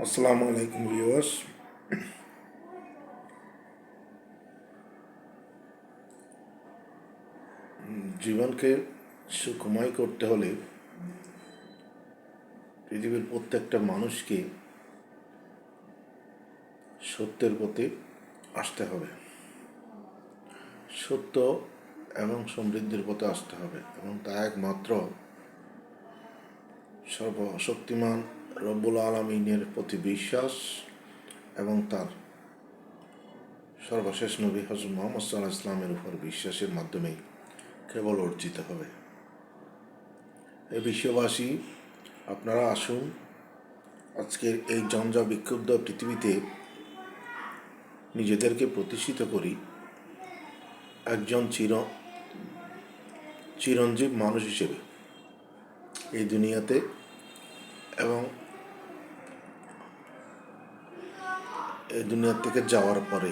আসসালামু আলাইকুম ভিউয়ার্স। জীবনকে সুখময় করতে হলে পৃথিবীর প্রত্যেকটা মানুষকে সত্যের প্রতি আসতে হবে। সত্য এবং সমৃদ্ধির পথে আসতে হবে এবং তা একমাত্র সর্বশক্তিমান রব্বুল আলমিনের প্রতি বিশ্বাস এবং তার সর্বশেষ নবী হজরত মোহাম্মদ সাল্লাহ ইসলামের উপর বিশ্বাসের মাধ্যমেই কেবল অর্জিত হবে। এই বিশ্ববাসী, আপনারা আসুন আজকের এই জঞ্জা বিক্ষুব্ধ পৃথিবীতে নিজেদেরকে প্রতিষ্ঠিত করি। একজন চির চিরঞ্জীব মানুষ হিসেবে এই দুনিয়াতে দুনিয়া থেকে যাওয়ার পরে।